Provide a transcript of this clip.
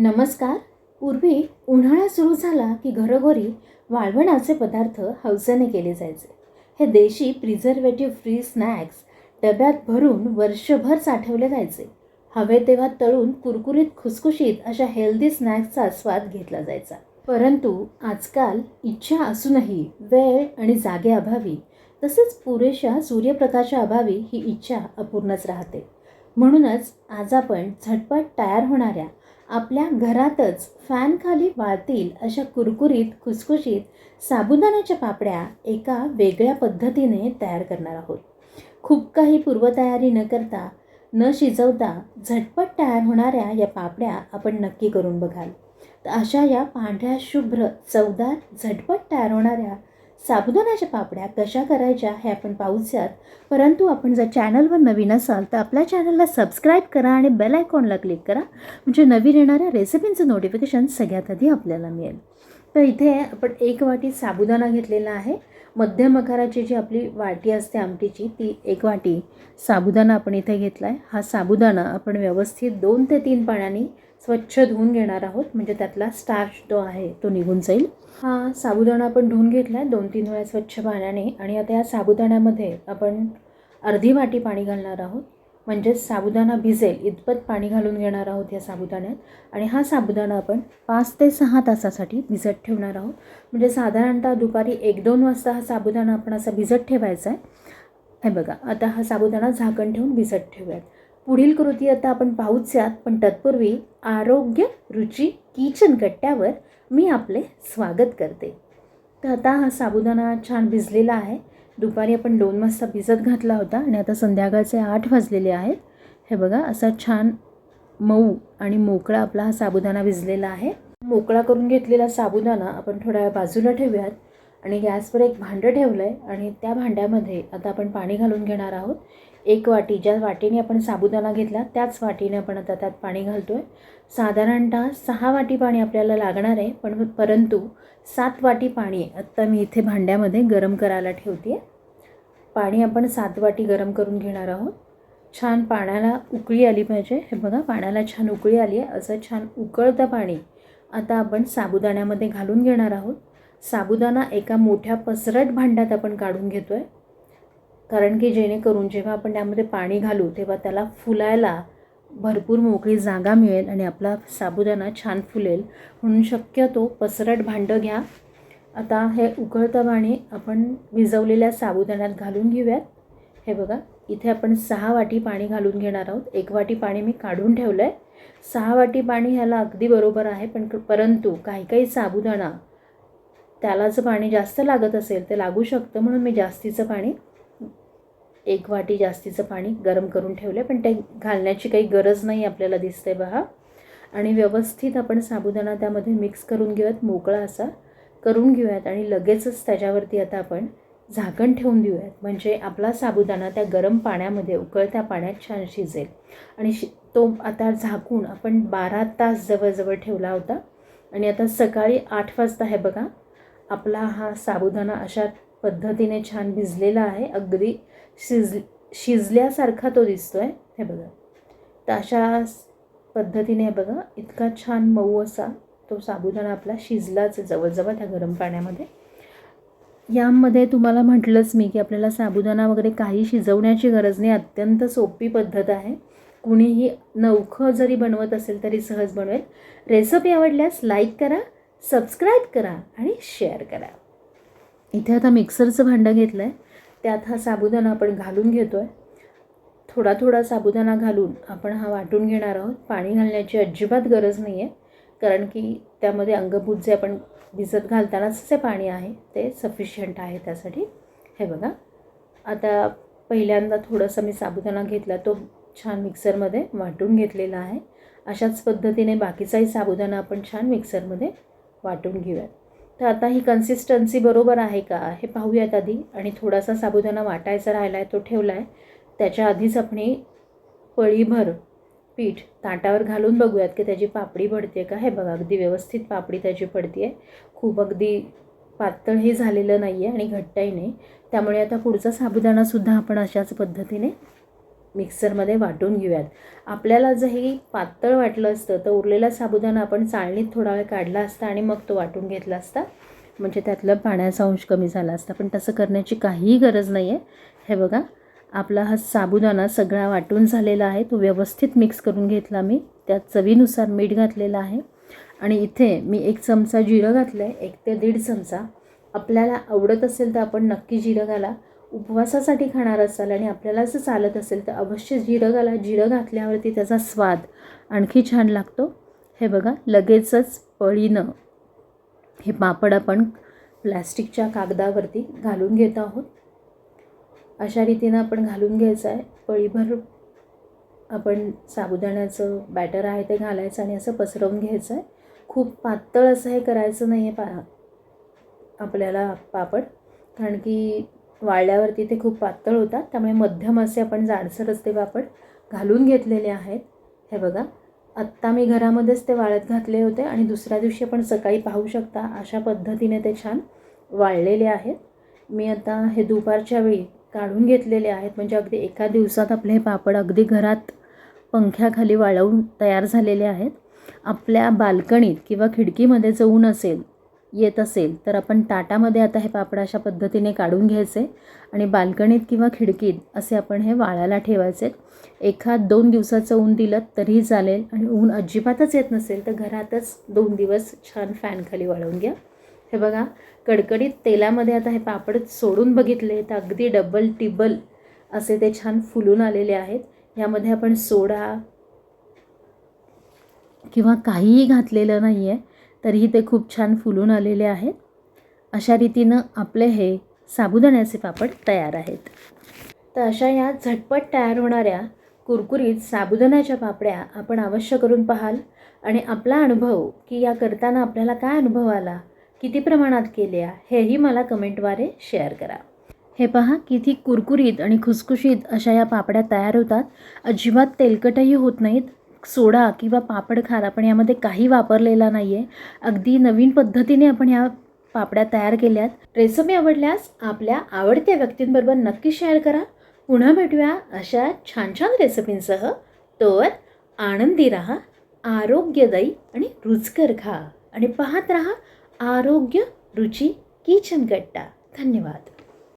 नमस्कार. पूर्वी उन्हाळा सुरू झाला की घरोघरी वाळवणाचे पदार्थ हौसेने केले जायचे. हे देशी प्रिझर्वेटिव्ह फ्री स्नॅक्स डब्यात भरून वर्षभर साठवले जायचे. हवे तेव्हा तळून कुरकुरीत खुसखुशीत अशा हेल्दी स्नॅक्सचा स्वाद घेतला जायचा. परंतु आजकाल इच्छा असूनही वेळ आणि जागेअभावी तसेच पुरेशा सूर्यप्रकाशा अभावी ही इच्छा अपूर्णच राहते. म्हणूनच आज आपण झटपट तयार होणाऱ्या आपल्या घरातच फॅनखाली वाळतील अशा कुरकुरीत खुसखुशीत साबुदाण्याच्या पापड्या एका वेगळ्या पद्धतीने तयार करणार आहोत. खूप काही पूर्वतयारी न करता न शिजवता झटपट तयार होणाऱ्या या पापड्या आपण नक्की करून बघाल. तर अशा या पांढऱ्या शुभ्र चवदार झटपट तयार होणाऱ्या साबुदाण्याच्या पापड्या कशा करायच्या हे आपण पाहूयात परंतु आपण जर चॅनलवर नवीन असाल तर आपल्या चॅनलला सबस्क्राईब करा आणि बेल आयकॉनला क्लिक करा. म्हणजे नवीन येणाऱ्या रेसिपींचं नोटिफिकेशन सगळ्यात आधी आपल्याला मिळेल. तर इथे आपण एक वाटी साबुदाणा घेतलेला आहे. मध्यम आकाराची जी आपली वाटी असते आमटीची ती एक वाटी साबुदाणा आपण इथे घेतला आहे हा साबुदाणा आपण व्यवस्थित दोन ते तीन पाण्याने स्वच्छ धुवून घेणार आहोत. म्हणजे त्यातला स्टार्च जो आहे तो निघून जाईल. हा साबुदाणा आपण धुवून घेतला आहे दोन तीन वेळा स्वच्छ पाण्याने. आणि आता या साबुदाण्यामध्ये आपण अर्धी वाटी पाणी घालणार आहोत. म्हणजेच साबुदाणा भिजेल इतपत पाणी घालून घेणार आहोत या साबुदाण्यात. आणि हा साबुदाणा आपण पाच ते सहा तासासाठी भिजत ठेवणार आहोत. म्हणजे साधारणतः दुपारी एक दोन वाजता हा साबुदाणा आपण असा भिजत ठेवायचा आहे. हे बघा आता हा साबुदाणा झाकण ठेवून भिजत ठेवूयात. पुढील कृती आता आपण पाहूच्यात पण तत्पूर्वी आरोग्य रुची किचन कट्ट्यावर मी आपले स्वागत करते. तर आता हा साबुदाणा छान भिजलेला आहे. दुपारी आपण दोन वाजता भिजत घातला होता आणि आता संध्याकाळचे आठ वाजलेले आहेत. हे बघा असा छान मऊ आणि मोकळा आपला हा साबुदाणा भिजलेला आहे. मोकळा करून घेतलेला साबुदाणा आपण थोड्या वेळ बाजूला ठेवूयात आणि गॅसवर एक भांडं ठेवलं आहे आणि त्या भांड्यामध्ये आता आपण पाणी घालून घेणार आहोत. एक वाटी ज्या वाटीने आपण साबुदाणा घेतला त्याच वाटीने आपण आता त्यात पाणी घालतो आहे साधारणतः सहा वाटी पाणी आपल्याला लागणार आहे पण परंतु सात वाटी पाणी आत्ता मी इथे भांड्यामध्ये गरम करायला ठेवते आहे पाणी आपण सात वाटी गरम करून घेणार आहोत. छान पाण्याला उकळी आली पाहिजे. हे बघा पाण्याला छान उकळी आली आहे. असं छान उकळतं पाणी आता आपण साबुदाण्यामध्ये घालून घेणार आहोत. साबुदाणा एका मोठ्या पसरट भांड्यात आपण काढून घेतो आहे कारण की जेणेकरून जेव्हा आपण त्यामध्ये पाणी घालू तेव्हा त्याला फुलायला भरपूर मोकळी जागा मिळेल आणि आपला साबुदाणा छान फुलेल. म्हणून शक्यतो पसरट भांडं घ्या. आता हे उकळतं पाणी आपण भिजवलेल्या साबुदाण्यात घालून घेऊयात. हे बघा इथे आपण सहा वाटी पाणी घालून घेणार आहोत. एक वाटी पाणी मी काढून ठेवलं आहे सहा वाटी पाणी ह्याला अगदी बरोबर आहे पण परंतु काही काही साबुदाणा त्याला जर पाणी जास्त लागत असेल तर लागू शकतं म्हणून मी जास्तीचं पाणी एक वाटी जास्तीचं पाणी गरम करून ठेवलं आहे पण ते घालण्याची काही गरज नाही आपल्याला दिसते बघा. आणि व्यवस्थित आपण साबुदाणा त्यामध्ये मिक्स करून घेऊयात मोकळा असा करून घेऊयात आणि लगेचच त्याच्यावरती आता आपण झाकण ठेवून देऊयात. म्हणजे आपला साबुदाणा त्या गरम पाण्यामध्ये उकळत्या पाण्यात छान शिजेल. आणि शि तो आता झाकून आपण बारा तास जवळजवळ ठेवला होता. आणि आता सकाळी आठ वाजता आहे बघा आपला हा साबुदाणा अशा पद्धतीने छान भिजलेला आहे. अगदी शिज शिजल्यासारखा तो दिसतो आहे हे बघा. तर अशा पद्धतीने बघा इतका छान मऊ असा तो साबुदाणा आपला शिजलाच जवळजवळ त्या गरम पाण्यामध्ये. यामध्ये तुम्हाला म्हटलंच मी की आपल्याला साबुदाणा वगैरे काही शिजवण्याची गरज नाही. अत्यंत सोपी पद्धत आहे. कुणीही नवखं जरी बनवत असेल तरी सहज बनवेल. रेसिपी आवडल्यास लाईक करा सबस्क्राईब करा आणि शेअर करा. इथे आता मिक्सरचं भांडं घेतलं आहे त्यात हा साबुदाणा आपण घालून घेतो आहे थोडा थोडा साबुदाणा घालून आपण हा वाटून घेणार आहोत. पाणी घालण्याची अजिबात गरज नाही आहे कारण की त्यामध्ये अंगभूत जे आपण भिजत घालतानाच जे पाणी आहे ते सफिशियंट आहे त्यासाठी. हे बघा. आता पहिल्यांदा थोडंसं मी साबुदाणा घेतला. तो छान मिक्सरमध्ये वाटून घेतलेला आहे. अशाच पद्धतीने बाकीचाही साबुदाणा आपण छान मिक्सरमध्ये वाटून घेऊयात. तर आता ही कन्सिस्टन्सी बरोबर आहे का हे पाहूयात आधी. आणि थोडासा साबुदाणा वाटायचा राहिला आहे तो ठेवला आहे त्याच्या आधीच आपण पळीभर पीठ ताटावर घालून बघूयात की त्याची पापडी पडते का. हे बघा अगदी व्यवस्थित पापडी त्याची पडते आहे खूप अगदी पातळही झालेलं नाही आहे आणि घट्टही नाही. त्यामुळे आता पुढचा साबुदाणासुद्धा आपण अशाच पद्धतीने मिक्सरमध्ये वाटून घेऊयात. आपल्याला जर हे पातळ वाटलं असतं तर उरलेला साबुदाणा आपण चाळणीत थोडा वेळ काढला असता आणि मग तो वाटून घेतला असता. म्हणजे त्यातलं पाण्याचा अंश कमी झाला असता. पण तसं करण्याची काहीही गरज नाही आहे हे बघा आपला हा साबुदाणा सगळा वाटून झालेला आहे. तो व्यवस्थित मिक्स करून घेतला मी. त्यात चवीनुसार मीठ घातलेलं आहे. आणि इथे मी एक चमचा जिरं घातलं आहे एक ते दीड चमचा. आपल्याला आवडत असेल तर आपण नक्की जिरं घाला. उपवासासाठी खाणार असाल आणि आपल्याला असं चालत असेल तर अवश्य जिरं घाला. जिरं घातल्यावरती त्याचा स्वाद आणखी छान लागतो. हे बघा लगेचच पळीनं हे पापड आपण प्लॅस्टिकच्या कागदावरती घालून घेत आहोत. अशा रीतीनं आपण घालून घ्यायचं आहे. पळीभर आपण साबुदाण्याचं बॅटर आहे ते घालायचं आणि असं पसरवून घ्यायचं आहे. खूप पातळ असं हे करायचं नाही आहे पा आपल्याला पापड. कारण की वाळल्यावरती ते खूप पातळ होतात. त्यामुळे मध्यम असे आपण जाडसरच ते पापड घालून घेतलेले आहेत. हे बघा. आत्ता मी घरामध्येच ते वाळत घातले होते आणि दुसऱ्या दिवशी आपण सकाळी पाहू शकता अशा पद्धतीने ते छान वाळलेले आहेत. मी आता हे दुपारच्या वेळी काढून घेतलेले आहेत. म्हणजे अगदी एका दिवसात आपले हे पापड अगदी घरात पंख्याखाली वाळवून तयार झालेले आहेत. आपल्या बाल्कनीत किंवा खिडकीमध्ये जाऊन असेल येत असेल तर आपण ताटामध्ये आता हे पापड अशा पद्धतीने काढून घ्यायचे आणि बाल्कनीत किंवा खिडकीत असे आपण हे वाळायला ठेवायचे. एखाद दोन दिवसाचं ऊन दिलं तरीही चालेल आणि ऊन अजिबातच येत नसेल तर घरातच दोन दिवस छान फॅनखाली वाळवून घ्या. हे बघा कडकडीत तेलामध्ये आता हे पापड सोडून बघितले तर अगदी डबल टिबल असे ते छान फुलून आलेले आहेत. यामध्ये आपण सोडा किंवा काहीही घातलेलं नाही आहे तरीही ते खूप छान फुलून आलेले आहेत. अशा रीतीनं आपले हे साबुदाण्याचे पापड तयार आहेत. तर अशा या झटपट तयार होणाऱ्या कुरकुरीत साबुदाण्याच्या पापड्या आपण अवश्य करून पाहाल आणि आपला अनुभव की या करताना आपल्याला काय अनुभव आला किती प्रमाणात केल्या हेही मला कमेंटद्वारे शेअर करा. हे पहा किती कुरकुरीत आणि खुसखुशीत अशा या पापड्या तयार होतात. अजिबात तेलकटही होत नाहीत. सोडा किंवा पापड खार आपण यामध्ये काही वापरलेला नाही आहे अगदी नवीन पद्धतीने आपण ह्या पापड्या तयार केल्यात. रेसिपी आवडल्यास आपल्या आवडत्या व्यक्तींबरोबर नक्की शेअर करा. पुन्हा भेटूया अशा छान छान रेसिपींसह. तर आनंदी राहा आरोग्यदायी आणि रुचकर खा. आणि पाहत राहा आरोग्य रुची किचन गट्टा धन्यवाद.